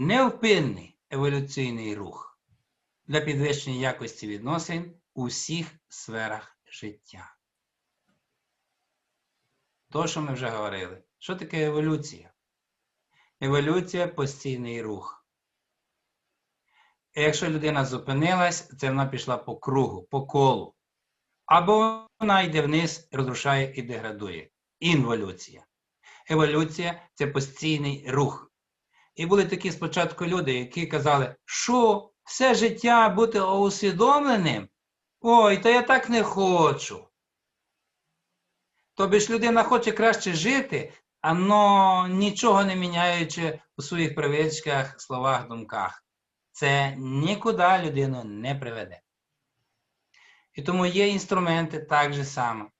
невпинний еволюційний рух для підвищення якості відносин у всіх сферах життя. То, що ми вже говорили. Що таке еволюція? Еволюція постійний рух. І якщо людина зупинилась, це вона пішла по кругу, по колу. Або вона йде вниз, розрушає і деградує. Інволюція. Еволюція це постійний рух. І були такі спочатку люди, які казали, що все життя бути усвідомленим? Ой, та я так не хочу. Тобі ж людина хоче краще жити, але нічого не міняючи у своїх привичках, словах, думках. Це нікуди людину не приведе. І тому є інструменти так же само,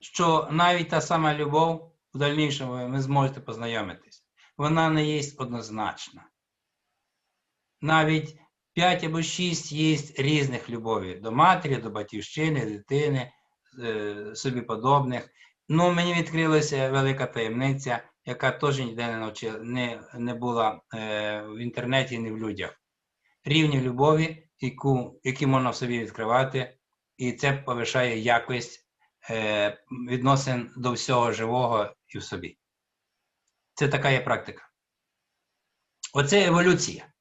що навіть та сама любов в дальнішому ви зможете познайомитись. Вона не є однозначна. Навіть 5 або 6 є різних любові до матері, до батьківщини, дитини, е, собі подобних. Ну, мені відкрилася велика таємниця, яка теж ніде не навчила, не, не була е, в інтернеті, ні в людях. Рівні любові, яку, які можна в собі відкривати, і це повишає якість е, відносин до всього живого і в собі. Це така є практика. Оце еволюція.